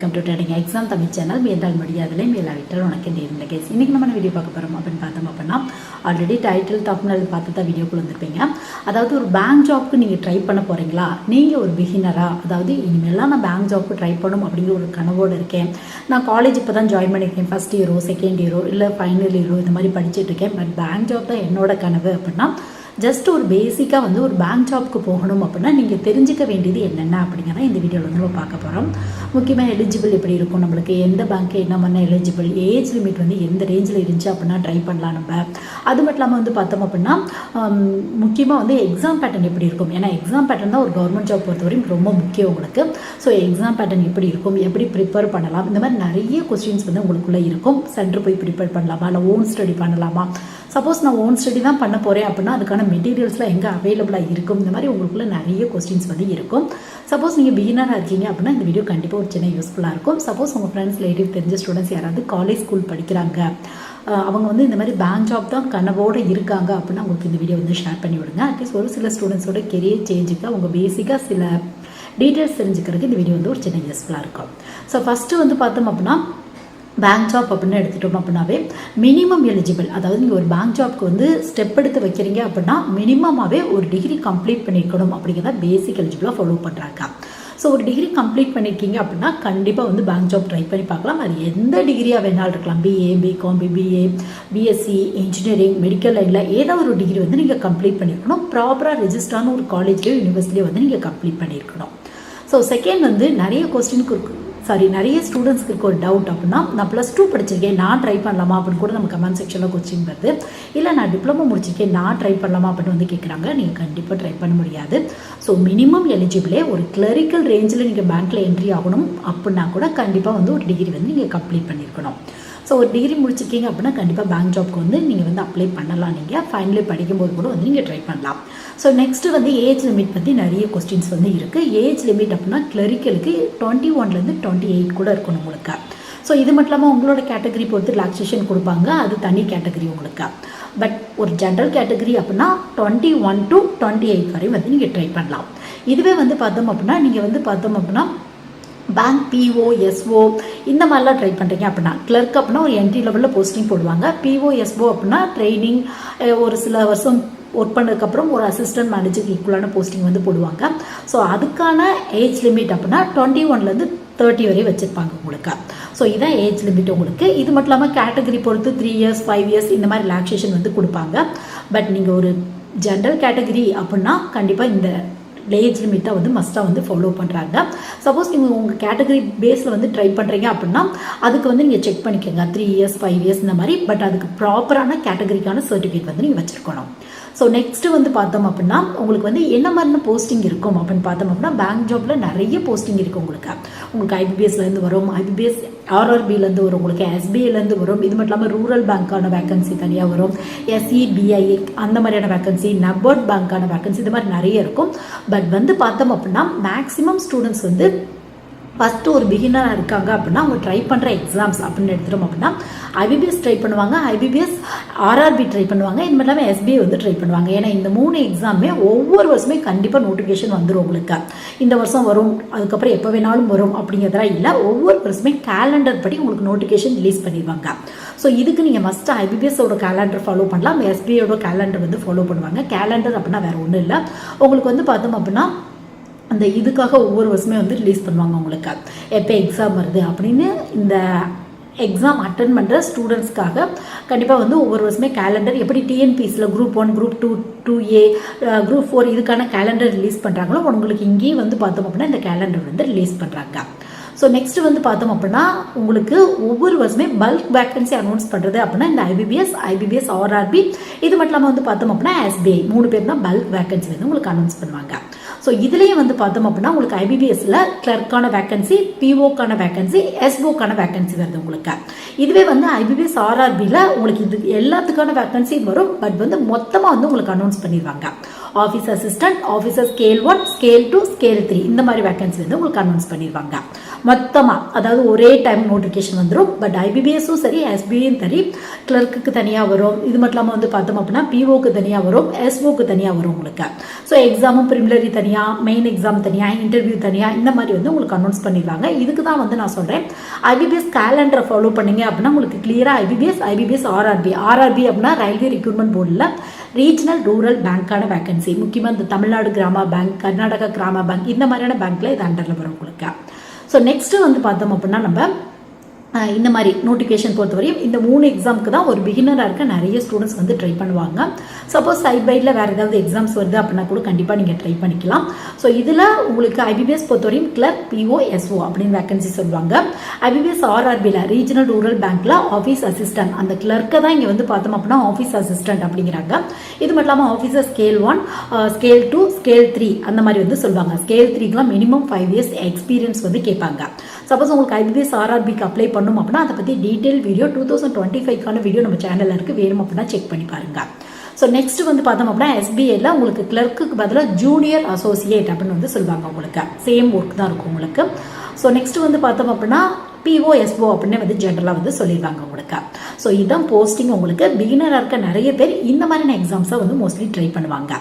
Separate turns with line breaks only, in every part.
Welcome to trading exam Tamil channel மேலால் முடியாதலே மேலாவிட்டால் உனக்கு இந்த கேஸ் இன்றைக்கி நம்ம வீடியோ பார்க்க போகிறோம் அப்படின்னு பார்த்தோம் அப்படின்னா ஆல்ரெடி டைட்டில் டாப்னல் பார்த்து தான் வீடியோக்குள்ள வந்திருப்பீங்க அதாவது ஒரு பேங்க் ஜாப்க்கு நீங்கள் ட்ரை பண்ண போகிறீங்களா நீங்கள் ஒரு பிகினரா அதாவது இனிமேலாம் நான் பேங்க் ஜாப்க்கு ட்ரை பண்ணணும் அப்படிங்கிற ஒரு கனவோடு இருக்கேன். நான் காலேஜ் இப்போ தான் ஜாயின் பண்ணியிருக்கேன். ஃபஸ்ட் இயரோ செகண்ட் இயரோ இல்லை ஃபைனல் இயரோ இந்த மாதிரி படிச்சுட்டு இருக்கேன். பட் பேங்க் ஜாப் தான் என்னோட கனவு அப்படின்னா ஜஸ்ட் ஒரு பேசிக்காக வந்து ஒரு பேங்க் ஜாப்க்கு போகணும் அப்படின்னா நீங்கள் தெரிஞ்சுக்க வேண்டியது என்னென்ன அப்படிங்கிறத இந்த வீடியோவில் வந்து நம்ம பார்க்க போகிறோம் முக்கியமாக எலிஜிபிள் எப்படி இருக்கும்? நம்மளுக்கு எந்த பேங்க்கு என்ன பண்ண எலிஜிபிள் ஏஜ் லிமிட் வந்து எந்த ரேஞ்சில் இருந்துச்சு அப்படின்னா ட்ரை பண்ணலாம் நம்ம. அது மட்டும் இல்லாமல் வந்து பார்த்தோம் அப்படின்னா முக்கியமாக வந்து எக்ஸாம் பேட்டர்ன் எப்படி இருக்கும்? ஏன்னா எக்ஸாம் பேட்டர்ன் தான் ஒரு கவர்மெண்ட் ஜாப் பொறுத்தவரையும் ரொம்ப முக்கியம் உங்களுக்கு. ஸோ எக்ஸாம் பேட்டர்ன் எப்படி இருக்கும்? எப்படி ப்ரிப்பேர் பண்ணலாம்? இந்த மாதிரி நிறைய கொஸ்டின்ஸ் வந்து உங்களுக்குள்ளே இருக்கும். சென்டர் போய் ப்ரிப்பேர் பண்ணலாமா? இல்லை ஓன் ஸ்டடி பண்ணலாமா? சப்போஸ் நான் ஓன் ஸ்டடி தான் பண்ண போகிறேன் அப்படின்னா அதுக்கான மெட்டீரியல்ஸ்லாம் எங்கே அவைலபிளாக இருக்கும்? இந்த மாதிரி உங்களுக்குள்ள நிறைய கொஸ்டின்ஸ் வந்து இருக்கும். சப்போஸ் நீங்கள் பிகினராக இருக்கீங்க அப்படின்னா இந்த வீடியோ கண்டிப்பாக ஒரு சின்ன யூஸ்ஃபுல்லாக இருக்கும். சப்போஸ் உங்கள் ஃப்ரெண்ட்ஸ் ரிலேட்டிவ் தெரிஞ்ச ஸ்டூடெண்ட்ஸ் யாராவது காலேஜ் ஸ்கூல் படிக்கிறாங்க. அவங்க வந்து இந்த மாதிரி பேங்க் ஜாப் தான் கனவோடு இருக்காங்க அப்படின்னா உங்களுக்கு இந்த வீடியோ வந்து ஷேர் பண்ணி விடுங்க. அட்லீஸ்ட் ஒரு சில ஸ்டூடெண்ட்ஸோட கெரியர் சேஞ்சுக்கு அவங்க பேசிக்காக சில டீட்டெயில்ஸ் தெரிஞ்சுக்கிறதுக்கு இந்த வீடியோ வந்து ஒரு சின்ன யூஸ்ஃபுல்லாக இருக்கும். ஸோ ஃபஸ்ட்டு வந்து பார்த்தோம் அப்படின்னா பேங்க் ஜாப் அப்படின்னு எடுத்துட்டோம் அப்படின்னாவே மினிமம் எலிஜிபிள் அதாவது நீங்கள் ஒரு பேங்க் ஜாப்க்கு வந்து ஸ்டெப் எடுத்து வைக்கிறீங்க அப்படின்னா மினிமமாகவே ஒரு டிகிரி கம்ப்ளீட் பண்ணியிருக்கணும் அப்படிங்கிறத பேசிக் எலிஜிபிளாக ஃபாலோ பண்ணுறாங்க ஸோ ஒரு டிகிரி கம்ப்ளீட் பண்ணியிருக்கீங்க அப்படின்னா கண்டிப்பாக வந்து பேங்க் ஜாப் ட்ரை பண்ணி பார்க்கலாம். அது எந்த டிகிரியாக வேணாலும் இருக்கலாம். BA BCom BBA BSc engineering medical லைனில் ஏதாவது ஒரு டிகிரி வந்து நீங்கள் கம்ப்ளீட் பண்ணியிருக்கணும் ப்ராப்பராக ரெஜிஸ்டரான ஒரு காலேஜ்லேயோ யூனிவர்சிட்டியோ வந்து நீங்கள் கம்ப்ளீட் பண்ணியிருக்கணும் ஸோ செகண்ட் வந்து நிறைய கொஸ்டினுக்கு இருக்கு. சாரி நிறைய ஸ்டூடெண்ட்ஸ்க்கு இருக்க ஒரு டவுட் அப்படின்னா நான் ப்ளஸ் டூ படிச்சிருக்கேன் நான் ட்ரை பண்ணலாமா அப்படின்னு கூட நம்ம கமெண்ட் செக்ஷனில் கொஸ்டின் வருது. இல்லை நான் டிப்ளமோ முடிச்சிருக்கேன் நான் ட்ரை பண்ணலாமா அப்படின்னு வந்து கேட்குறாங்க நீங்கள் கண்டிப்பாக ட்ரை பண்ண முடியாது. ஸோ மினிமம் எலிஜிபிளே ஒரு கிளரிக்கல் ரேஞ்சில் நீங்கள் பேங்க்கில் என்ட்ரி ஆகணும் அப்படின்னா கூட கண்டிப்பாக வந்து ஒரு டிகிரி வந்து நீங்கள் கம்ப்ளீட் பண்ணியிருக்கணும் ஸோ ஒரு டிகிரி முடிச்சிருக்கீங்க அப்படின்னா கண்டிப்பாக பேங்க் ஜாப்க்கு வந்து நீங்கள் வந்து அப்ளை பண்ணலாம். நீங்கள் ஃபைனலி படிக்கும்போது கூட வந்து நீங்கள் ட்ரை பண்ணலாம். ஸோ நெக்ஸ்ட்டு வந்து ஏஜ் லிமிட் பற்றி நிறைய கொஸ்டின்ஸ் வந்து இருக்குது ஏஜ் லிமிட் அப்படின்னா கிளரிக்கலுக்கு டுவெண்ட்டி ஒன்லேருந்து டுவெண்ட்டி எயிட் கூட இருக்கணும் உங்களுக்கு. ஸோ இது மட்டும் இல்லாமல் உங்களோட கேட்டகரி பொறுத்து ரிலாக்ஸேஷன் கொடுப்பாங்க. அது தனி கேட்டகரி உங்களுக்கு. பட் ஒரு ஜென்ரல் கேட்டகரி அப்படின்னா twenty one to twenty eight வரையும் வந்து நீங்கள் ட்ரை பண்ணலாம். இதுவே வந்து பார்த்தோம் அப்படின்னா நீங்கள் வந்து பார்த்தோம் அப்படின்னா பேங்க் பிஓ எஸ்ஓ இந்த மாதிரிலாம் ட்ரை பண்ணுறீங்க அப்படின்னா கிளர்க் அப்படின்னா ஒரு என்ட்ரி லெவலில் போஸ்டிங் போடுவாங்க. பிஓ எஸ்ஓ அப்படின்னா ட்ரைனிங் ஒரு சில வருஷம் ஒர்க் பண்ணதுக்கப்புறம் ஒரு அசிஸ்டன்ட் மேனேஜருக்கு ஈக்குவலான போஸ்டிங் வந்து போடுவாங்க. ஸோ அதுக்கான ஏஜ் லிமிட் அப்படின்னா டுவெண்ட்டி ஒன்லேருந்து தேர்ட்டி வரை வச்சுருப்பாங்க உங்களுக்கு. ஸோ இதான் ஏஜ் லிமிட் உங்களுக்கு. இது மட்டும் இல்லாமல் கேட்டகரி பொறுத்து த்ரீ இயர்ஸ் ஃபைவ் இயர்ஸ் இந்த மாதிரி ரிலாக்ஸேஷன் வந்து கொடுப்பாங்க. பட் நீங்கள் ஒரு ஜென்ரல் கேட்டகரி அப்படின்னா கண்டிப்பாக இந்த ஏஜ் லிமிட்டை வந்து மஸ்ட்டாக வந்து ஃபாலோ பண்ணுறாங்க சப்போஸ் நீங்கள் உங்கள் கேட்டகரி பேஸில் வந்து ட்ரை பண்ணுறீங்க அப்படின்னா அதுக்கு வந்து நீங்கள் செக் பண்ணிக்கோங்க. த்ரீ இயர்ஸ் ஃபைவ் இயர்ஸ் இந்த மாதிரி. பட் அதுக்கு ப்ராப்பரான கேட்டகரிக்கான சர்டிஃபிகேட் வந்து நீங்கள் வச்சுருக்கணும். ஸோ நெக்ஸ்ட்டு வந்து பார்த்தோம் அப்படின்னா உங்களுக்கு வந்து என்ன மாதிரியான போஸ்டிங் இருக்கும் அப்படின்னு பார்த்தோம் அப்படின்னா பேங்க் ஜாப்பில் நிறைய போஸ்டிங் இருக்குது உங்களுக்கு. உங்களுக்கு ஐபிபிஎஸ்லேருந்து வரும் ஐபிபிஎஸ் ஆர்ஆர்பிலேருந்து வரும் உங்களுக்கு எஸ்பிஐலேருந்து வரும். இது மட்டும் இல்லாமல் ரூரல் பேங்க்கான வேகன்சி தனியாக வரும். எஸ்இபிஐ அந்த மாதிரியான வேகன்சி நபர்ட் பேங்க்கான வேக்கன்சி இது மாதிரி நிறைய இருக்கும். பட் வந்து பார்த்தோம் அப்படின்னா மேக்ஸிமம் ஸ்டூடெண்ட்ஸ் வந்து ஃபஸ்ட்டு ஒரு பிகினராக இருக்காங்க அப்படின்னா அவங்க ட்ரை பண்ணுற எக்ஸாம்ஸ் அப்படின்னு எடுத்துட்டோம் அப்படின்னா ஐபிபிஎஸ் ட்ரை பண்ணுவாங்க. ஐபிபிஎஸ் ஆர்ஆர்பி ட்ரை பண்ணுவாங்க. இது மட்டும் இல்லாமல் எஸ்பிஐ வந்து ட்ரை பண்ணுவாங்க. ஏன்னா இந்த மூணு எக்ஸாமே ஒவ்வொரு வருஷமே கண்டிப்பாக நோட்டிஃபிகேஷன் வந்துடும் உங்களுக்கு. இந்த வருஷம் வரும் அதுக்கப்புறம் எப்போ வேணாலும் வரும் அப்படிங்கிறதெல்லாம் இல்லை. ஒவ்வொரு வருஷமே கேலண்டர் படி உங்களுக்கு நோட்டிஃபிகேஷன் ரிலீஸ் பண்ணிடுவாங்க. ஸோ இதுக்கு நீங்கள் மஸ்ட் ஐபிபிஎஸோட கேலண்டர் ஃபாலோ பண்ணலாம். எஸ்பிஐயோட கேலண்டர் வந்து ஃபாலோ பண்ணுவாங்க. கேலண்டர் அப்படின்னா வேறு ஒன்றும் இல்லை. உங்களுக்கு வந்து பார்த்தோம் அப்படின்னா அந்த இதுக்காக ஒவ்வொரு வருஷமே வந்து ரிலீஸ் பண்ணுவாங்க உங்களுக்கு. எப்போ எக்ஸாம் வருது அப்படின்னு இந்த எக்ஸாம் அட்டன் பண்ணுற ஸ்டூடெண்ட்ஸ்க்காக கண்டிப்பாக வந்து ஒவ்வொரு வருஷமே கேலண்டர் எப்படி டிஎன்பிஎஸ்சியில் group one group two two A group four இதுக்கான கேலண்டர் ரிலீஸ் பண்ணுறாங்களோ உங்களுக்கு இங்கேயும் வந்து பார்த்தோம் அப்படின்னா இந்த கேலண்டர் வந்து ரிலீஸ் பண்ணுறாங்க ஸோ நெக்ஸ்ட் வந்து பார்த்தோம் அப்படின்னா உங்களுக்கு ஒவ்வொரு வருஷமே பல்க் வேக்கன்சி அனௌன்ஸ் பண்ணுறது அப்படின்னா இந்த ஐபிபிஎஸ் ஐபிபிஎஸ் ஆர்ஆர்பி இது மட்டும் இல்லாமல் வந்து பார்த்தோம் அப்படின்னா எஸ்பிஐ மூணு பேர் தான் பல்க் வேக்கன்சி வந்து உங்களுக்கு அனௌன்ஸ் பண்ணுவாங்க. ஸோ இதுலேயும் வந்து பார்த்தோம் அப்படின்னா உங்களுக்கு ஐபிபிஎஸ்ல கிளர்க்கான வேக்கன்சி பிஓக்கான வேக்கன்சி எஸ்ஓக்கான வேக்கன்சி வருது உங்களுக்கு. இதுவே வந்து ஐபிபிஎஸ் ஆர்ஆர்பியில் உங்களுக்கு இது எல்லாத்துக்கான வேக்கன்சியும் வரும். பட் வந்து மொத்தமாக வந்து உங்களுக்கு அனௌன்ஸ் பண்ணிடுவாங்க. Office assistant officer scale one scale two scale three இந்த மாதிரி வேகன்சி வந்து உங்களுக்கு அனௌன்ஸ் பண்ணிடுவாங்க மொத்தமாக அதாவது ஒரே டைம் நோட்டிஃபிகேஷன் வந்துடும் பட் ஐபிபிஎஸும் சரி எஸ்பியும் சரி கிளர்க்குக்கு தனியாக வரும். இது மட்டும் இல்லாமல் வந்து பார்த்தோம் அப்படின்னா பிஓக்கு தனியாக வரும் எஸ்ஓக்கு தனியாக வரும் உங்களுக்கு. ஸோ எக்ஸாமும் ப்ரிமிலரி தனியாக மெயின் எக்ஸாம் தனியாக இன்டர்வியூ தனியாக இந்த மாதிரி வந்து உங்களுக்கு அனௌன்ஸ் பண்ணிடுவாங்க இதுக்கு தான் வந்து நான் சொல்கிறேன் ஐபிபிஎஸ் கேலண்டரை ஃபாலோ பண்ணீங்க அப்படின்னா உங்களுக்கு கிளியராக ஐபிபிஎஸ் ஐபிபிஎஸ் ஆர்ஆர்பி ஆர்ஆர்பி அப்படின்னா ரயில்வே ரெக்ரூட்மெண்ட் போர்டில் ரீஜனல் ரூரல் பேங்க்கான வேக்கன்சி முக்கியமாக இந்த தமிழ்நாடு கிராம பேங்க் கர்நாடகா கிராம பேங்க் இந்த மாதிரியான பேங்க்கில் இது அண்டரில் வரும் உங்களுக்கு. ஸோ நெக்ஸ்ட்டு வந்து பார்த்தோம் அப்படின்னா நம்ம இந்த மாதிரி நோட்டிஃபிகேஷன் பொறுத்தவரையும் இந்த மூணு எக்ஸாமுக்கு தான் ஒரு பிகினராக இருக்க நிறைய ஸ்டூடெண்ட்ஸ் வந்து ட்ரை பண்ணுவாங்க. சப்போஸ் சைட் பைடில் வேறு ஏதாவது எக்ஸாம்ஸ் வருது அப்படின்னா கூட கண்டிப்பாக நீங்கள் ட்ரை பண்ணிக்கலாம். ஸோ இதில் உங்களுக்கு ஐபிபிஎஸ் பொறுத்தவரையும் கிளர்க் பிஓ எஸ்ஓ அப்படின்னு வேகன்சி சொல்லுவாங்க. ஐபிபிஎஸ் ஆர்ஆர்பியில் ரீஜனல் ரூரல் பேங்க்கில் ஆஃபீஸ் அசிஸ்டன்ட் அந்த கிளர்க்கை தான் இங்கே வந்து பார்த்தோம் அப்படின்னா ஆஃபீஸ் அசிஸ்டன்ட் அப்படிங்கிறாங்க. இது மட்டும் இல்லாமல் officer scale one scale two scale three அந்த மாதிரி வந்து சொல்லுவாங்க. ஸ்கேல் த்ரீக்கெலாம் மினிமம் ஃபைவ் இயர்ஸ் எக்ஸ்பீரியன்ஸ் வந்து கேட்பாங்க. சப்போஸ் உங்களுக்கு ஐபிபிஎஸ் ஆர்ஆர்பிக்கு அப்ளை பண்ணும் அப்படின்னா அதை பற்றி detail video two thousand twenty ஃபைவ்க்கான video நம்ம சேனலில் இருக்குது வேணும் அப்படின்னா செக் பண்ணி பாருங்க. ஸோ நெக்ஸ்ட் வந்து பார்த்தோம் அப்படின்னா எஸ்பிஐயில் உங்களுக்கு கிளர்க்குக்கு பதிலாக ஜூனியர் அசோசியேட் அப்படின்னு வந்து சொல்லுவாங்க உங்களுக்கு. சேம் ஒர்க் தான் இருக்கும் உங்களுக்கு. ஸோ நெக்ஸ்ட் வந்து பார்த்தோம் அப்படின்னா பிஓ எஸ்ஓ அப்படின்னு வந்து ஜென்ரலாக வந்து சொல்லிடுவாங்க உங்களுக்கு. ஸோ இதுதான் போஸ்டிங் உங்களுக்கு. பிகினராக இருக்க நிறைய பேர் இந்த மாதிரியான எக்ஸாம்ஸை வந்து மோஸ்ட்லி ட்ரை பண்ணுவாங்க.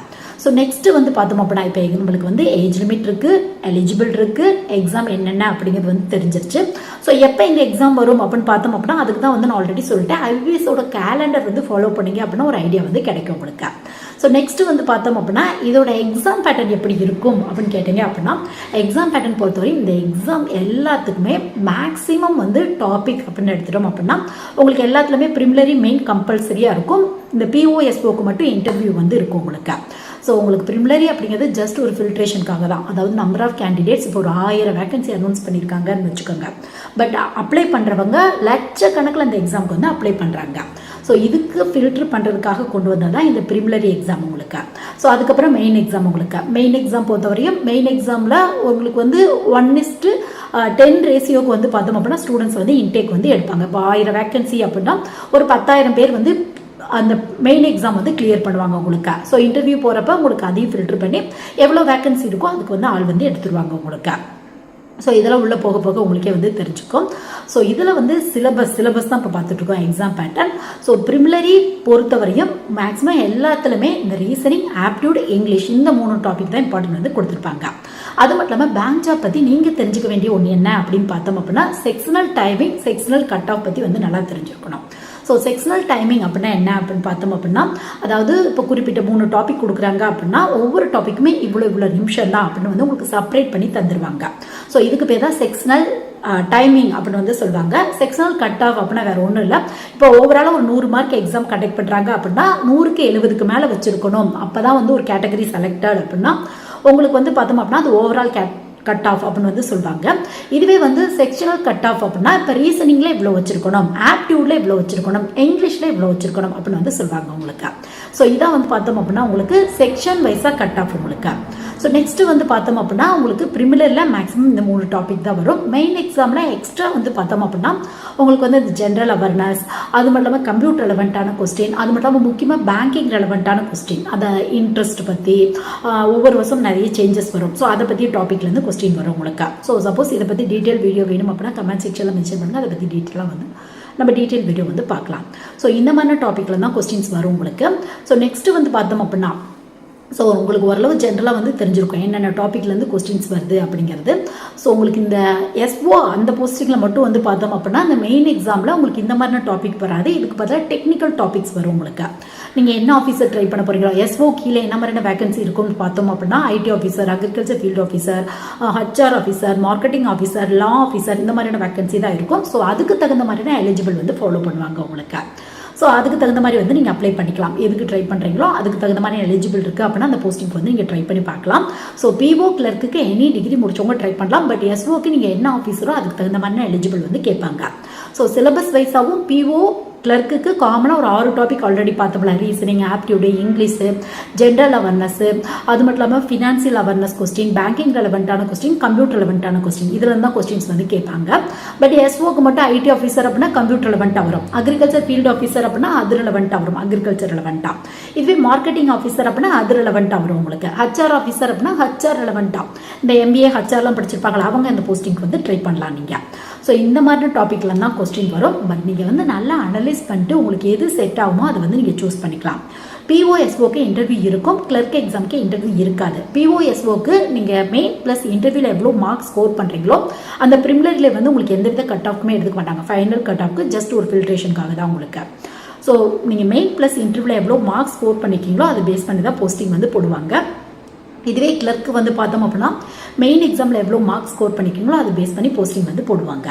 ஸோ நெக்ஸ்ட் வந்து பார்த்தோம் அப்படின்னா இப்போ நம்மளுக்கு வந்து ஏஜ் லிமிட் இருக்குது எலிஜிபிள் இருக்குது எக்ஸாம் என்னென்ன அப்படிங்கிறது வந்து தெரிஞ்சிருச்சு. ஸோ எப்போ இந்த எக்ஸாம் வரும் அப்படின்னு பார்த்தோம் அப்படின்னா அதுக்கு தான் வந்து நான் ஆல்ரெடி சொல்லிட்டேன். ஐவிஎஸோட கேலண்டர் வந்து ஃபாலோ பண்ணிங்க அப்படின்னா ஒரு ஐடியா வந்து கிடைக்கும் உங்களுக்கு. ஸோ நெக்ஸ்ட் வந்து பார்த்தோம் அப்படின்னா இதோட எக்ஸாம் பேட்டர்ன் எப்படி இருக்கும் அப்படின்னு கேட்டீங்க அப்படின்னா எக்ஸாம் பேட்டர்ன் பொறுத்தவரை இந்த எக்ஸாம் எல்லாத்துக்குமே மேக்ஸிமம் வந்து டாபிக் அப்படின்னு எடுத்துட்டோம் அப்படின்னா உங்களுக்கு எல்லாத்துலேயுமே ப்ரிமிலரி மெயின் கம்பல்சரியாக இருக்கும். இந்த பிஓஎஸ்ஓக்கு மட்டும் இன்டர்வியூ வந்து இருக்கும் உங்களுக்கு. ஸோ உங்களுக்கு ப்ரிமிலரி அப்படிங்கிறது ஜஸ்ட் ஒரு ஃபில்ட்ரேஷனுக்காக தான். அதாவது நம்பர் ஆஃப் கேண்டிடேட்ஸ் இப்போ ஒரு ஆயிரம் வேகன்சி அனௌன்ஸ் பண்ணியிருக்காங்கன்னு வச்சுக்கோங்க. பட் அப்ளை பண்ணுறவங்க லட்சக்கணக்கில் அந்த எக்ஸாமுக்கு வந்து அப்ளை பண்ணுறாங்க ஸோ இதுக்கு ஃபில்டர் பண்ணுறதுக்காக கொண்டு வந்தது தான் இந்த ப்ரிமிலரி எக்ஸாம் உங்களுக்கு. ஸோ அதுக்கப்புறம் மெயின் எக்ஸாம் உங்களுக்கு. மெயின் எக்ஸாம் பொறுத்தவரையும் மெயின் எக்ஸாமில் உங்களுக்கு வந்து ஒன் இஸ்ட்டு டென் ரேசியோக்கு வந்து பார்த்தோம் அப்படின்னா ஸ்டூடெண்ட்ஸ் வந்து இன்டேக் வந்து எடுப்பாங்க. இப்போ ஆயிரம் வேக்கன்சி அப்படின்னா ஒரு பத்தாயிரம் பேர் வந்து அந்த மெயின் எக்ஸாம் வந்து கிளியர் பண்ணுவாங்க உங்களுக்கு. ஸோ இன்டர்வியூ போகிறப்ப உங்களுக்கு அதையும் ஃபில்டர் பண்ணி எவ்வளோ வேக்கன்சி இருக்கோ அதுக்கு வந்து ஆள் வந்து எடுத்துருவாங்க உங்களுக்கு. ஸோ இதெல்லாம் உள்ளே போக போக உங்களுக்கே வந்து தெரிஞ்சுக்கும். ஸோ இதில் வந்து சிலபஸ் சிலபஸ் தான் இப்போ பார்த்துட்ருக்கோம் எக்ஸாம் பேட்டர்ன் ஸோ ப்ரிமிலரி பொறுத்தவரையும் மேக்ஸிமம் எல்லாத்துலேயுமே இந்த ரீசனிங் ஆப்டியூட் இங்கிலீஷ் இந்த மூணு டாபிக் தான் இம்பார்ட்டன்ட் வந்து கொடுத்துருப்பாங்க. அது மட்டும் இல்லாமல் பேங்க் ஜாப் பற்றி நீங்கள் தெரிஞ்சுக்க வேண்டிய ஒன்று என்ன அப்படின்னு பார்த்தோம் அப்படின்னா sectional timing sectional cut off பற்றி வந்து நல்லா தெரிஞ்சிருக்கணும் ஸோ செக்ஷனல் டைமிங் அப்படின்னா என்ன அப்படின்னு பார்த்தோம் அப்படின்னா அதாவது இப்போ குறிப்பிட்ட மூணு டாபிக் கொடுக்குறாங்க அப்படின்னா ஒவ்வொரு டாப்பிக்குமே இவ்வளோ இவ்வளோ நிமிஷம் தான் அப்படின்னு வந்து உங்களுக்கு செப்பரேட் பண்ணி தந்துடுவாங்க ஸோ இதுக்கு பேர் தான் செக்ஷனல் டைமிங் அப்படின்னு வந்து சொல்லுவாங்க. செக்ஷனல் கட் ஆஃப் அப்படின்னா வேற ஒன்றும் இல்லை. இப்போ ஓவராலாக ஒரு நூறு மார்க் எக்ஸாம் கண்டக்ட் பண்ணுறாங்க அப்படின்னா நூறுக்கு எழுபதுக்கு மேலே வச்சிருக்கணும். அப்போ தான் வந்து ஒரு கேட்டகரி செலக்டட் அப்படின்னா உங்களுக்கு வந்து பார்த்தோம் அப்படின்னா அது ஓவரால் கேட் கட் ஆஃப் அப்படின்னு வந்து சொல்லுவாங்க இதுவே வந்து செக்ஷனல் கட் ஆஃப் அப்படின்னா இப்போ ரீசனிங்கில் இவ்வளோ வச்சுருக்கணும் ஆப்டியூடில் இவ்வளோ வச்சுருக்கணும் இங்கிலீஷில் இவ்வளோ வச்சுருக்கணும் அப்படின்னு வந்து சொல்லுவாங்க உங்களுக்கு. ஸோ இதான் வந்து பார்த்தோம் அப்படின்னா உங்களுக்கு செக்ஷன் வைஸாக கட் ஆஃப் உங்களுக்கு. ஸோ நெக்ஸ்ட் வந்து பார்த்தோம் அப்படின்னா உங்களுக்கு ப்ரிமிலரில் மேக்ஸிமம் இந்த மூணு டாபிக் தான் வரும். மெயின் எக்ஸாமில் எக்ஸ்ட்ரா வந்து பார்த்தோம் அப்படின்னா உங்களுக்கு வந்து இந்த ஜென்ரல் அவேர்னஸ் அது மட்டும் இல்லாமல் கம்ப்யூட்டர் ரெலவெண்ட்டான கொஸ்டின் அது மட்டும் இல்லாமல் முக்கியமாக பேங்கிங் ரெலவெண்ட்டான கொஸ்டின் அதை இன்ட்ரெஸ்ட் பற்றி ஒவ்வொரு வருஷம் நிறைய சேஞ்சஸ் வரும். ஸோ அதை பற்றி டாப்பிக்லேருந்து கொஸ்டின் வரும் உங்களுக்கு. ஸோ சப்போஸ் இதை பற்றி டீட்டெயில் வீடியோ வேணும் அப்படின்னா கமெண்ட் செக்ஷனில் மென்ஷன் பண்ணுங்கள் அதை பற்றி டீட்டெயிலாக வந்து நம்ம டீட்டெயில் வீடியோ வந்து பார்க்கலாம். ஸோ இந்த மாதிரி டாப்பிக்கில் தான் கொஸ்டின்ஸ் வரும் உங்களுக்கு. ஸோ நெக்ஸ்ட்டு வந்து பார்த்தோம் அப்படின்னா ஸோ உங்களுக்கு ஓரளவு ஜென்ரலாக வந்து தெரிஞ்சிருக்கும் என்னென்ன டாப்பிக்லேருந்து கொஸ்டின்ஸ் வருது அப்படிங்கிறது. ஸோ உங்களுக்கு இந்த எஸ்ஓ அந்த போஸ்டிங்கில் மட்டும் வந்து பார்த்தோம் அப்படின்னா அந்த மெயின் எக்ஸாமில் உங்களுக்கு இந்த மாதிரியான டாபிக் வராது. இதுக்கு பதிலாக டெக்னிக்கல் டாபிக்ஸ் வரும் உங்களுக்கு. நீங்கள் என்ன ஆஃபீஸர் ட்ரை பண்ண போகிறீங்களோ எஸ்ஓ கீழே என்ன மாதிரியான வேகன்சி இருக்கும்னு பார்த்தோம் அப்படின்னா IT officer agriculture field officer HR officer marketing officer law officer இந்த மாதிரியான வேகன்சி தான் இருக்கும். ஸோ அதுக்கு தகுந்த மாதிரியான எலிஜிபிள் வந்து ஃபாலோ பண்ணுவாங்க உங்களுக்கு. ஸோ அதுக்கு தகுந்த மாதிரி வந்து நீங்கள் அப்ளை பண்ணிக்கலாம். எதுக்கு ட்ரை பண்ணுறீங்களோ அதுக்கு தகுந்த மாதிரி எலிஜிபிள் இருக்குது அப்படின்னா அந்த போஸ்டிங்க்கு வந்து நீங்கள் ட்ரை பண்ணி பார்க்கலாம். ஸோ பிஓ கிளர்க்குக்கு எனி டிகிரி முடிச்சவங்க ட்ரை பண்ணலாம். பட் எஸ்ஓக்கு நீங்கள் என்ன ஆஃபீஸரோ அதுக்கு தகுந்த மாதிரி எலிஜிபிள் வந்து கேட்பாங்க. ஸோ சிலபஸ் வைஸாகவும் பிஓ கிளர்க்குக்கு காமனாக ஒரு ஆறு டாபிக் ஆல்ரெடி பார்த்தோம்ல reasoning aptitude English general awareness அது மட்டும் இல்லாமல் ஃபினான்சியல் அவேர்னஸ் கொஸ்டின் பேங்கிங் ரெலவெண்ட்டான கொஸ்டின் கம்ப்யூட்டர் ரெலவெண்ட்டான கொஸ்டின் இதில் தான் கொஸ்டின்ஸ் வந்து கேட்பாங்க. பட் எஸ்ஓக்கு மட்டும் ஐடி ஆஃபீஸர் அப்படின்னா கம்ப்யூட்டர் ரெலவெண்ட்டாக வரும். அக்ரிகல்ச்சர் ஃபீல்டு ஆஃபீஸர் அப்படின்னா அது ரெலவெண்ட்டாக வரும். அக்ரிகல்ச்சர் ரெலவெண்ட்டாக இதுவே மார்க்கெட்டிங் ஆஃபீஸர் அப்படின்னா அது ரெலவெண்ட்டாக வரும் உங்களுக்கு. ஹச்ஆர் ஆஃபீஸர் அப்படின்னா ஹச்ஆர் ரெலவெண்ட்டாக இந்த எம்பிஏ ஹச்ஆர்லாம் படிச்சிருப்பாங்களா? அவங்க இந்த போஸ்டிங்க்கு வந்து ட்ரை பண்ணலாம் நீங்கள் ஸோ இந்த மாதிரி டாப்பிக்கில் தான் கொஸ்டின் வரும். பட் நீங்கள் வந்து நல்லா அனலைஸ் பண்ணிட்டு உங்களுக்கு எது செட் ஆகுமோ அதை வந்து நீங்கள் சூஸ் பண்ணிக்கலாம். பிஓஎஸ்ஓக்கு இன்டர்வியூ இருக்கும். கிளர்க் எக்ஸாமுக்கு இன்டர்வியூ இருக்காது. பிஓஎஸ்ஓக்கு நீங்கள் மெயின் ப்ளஸ் இன்டர்வியூவில் எவ்வளோ மார்க் ஸ்கோர் பண்ணுறீங்களோ அந்த ப்ரிமிலரியில் வந்து உங்களுக்கு எந்தவித கட் ஆஃப்க்குமே எடுத்துக்க மாட்டாங்க. ஃபைனல் கட் ஆஃப்க்கு ஜஸ்ட் ஒரு ஃபில்ட்ரேஷனுக்காக தான் உங்களுக்கு. ஸோ நீங்கள் மெயின் ப்ளஸ் இன்டர்வியூவில் எவ்வளோ மார்க் ஸ்கோர் பண்ணிருக்கீங்களோ அதை பேஸ் பண்ணி தான் போஸ்டிங் வந்து போடுவாங்க. இதுவே கிளர்க்கு வந்து பார்த்தோம் அப்படின்னா மெயின் எக்ஸாமில் எவ்வளோ மார்க் ஸ்கோர் பண்ணிக்கிறீங்களோ அதை பேஸ் பண்ணி போஸ்டிங் வந்து போடுவாங்க.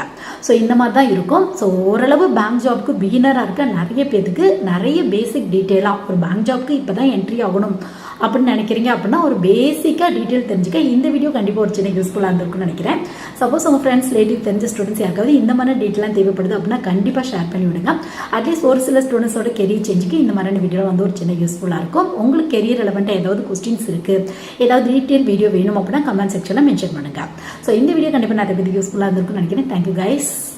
ஸோ இந்த மாதிரி தான் இருக்கும். ஸோ ஓரளவு பேங்க் ஜாப்க்கு பிகினராக இருக்க நிறைய பேருக்கு நிறைய பேசிக் டீட்டெயிலாக ஒரு பேங்க் ஜாப்க்கு இப்போ தான் என்ட்ரி ஆகணும். அப்படின்னு நினைக்கிறீங்க அப்படின்னா ஒரு பேசிக்காக டீட்டெயில் தெரிஞ்சுக்க இந்த வீடியோ கண்டிப்பாக ஒரு சின்ன யூஸ்ஃபுல்லாக இருந்திருக்கும்னு நினைக்கிறேன். சப்போஸ் உங்கள் ஃப்ரெண்ட்ஸ் ரிலேட்டிவ் தெரிஞ்ச ஸ்டூடெண்ட்ஸ் யாருக்காவது இந்த மாதிரி டீட்டெயிலாம் தேவைப்படுது அப்படின்னா கண்டிப்பாக ஷேர் பண்ணி விடுங்க. அட்லீஸ்ட் ஒரு சில ஸ்டூடெண்ட்ஸோட கெரியர் சேஞ்சுக்கு இந்த மாதிரியான வீடியோ வந்து ஒரு சின்ன யூஸ்ஃபுல்லாக இருக்கும். உங்களுக்கு கெரியர் ரெலவெண்ட்டாக ஏதாவது கொஸ்டின்ஸ் இருக்குது ஏதாவது டீட்டெயில் வீடியோ வேணும் அப்படின்னா கமெண்ட் செக்ஷனில் மென்ஷன் பண்ணுங்கள் ஸோ இந்த வீடியோ கண்டிப்பாக நிறைய பேருக்கு யூஸ்ஃபுல்லாக இருந்திருக்கும்னு நினைக்கிறேன். Thank you guys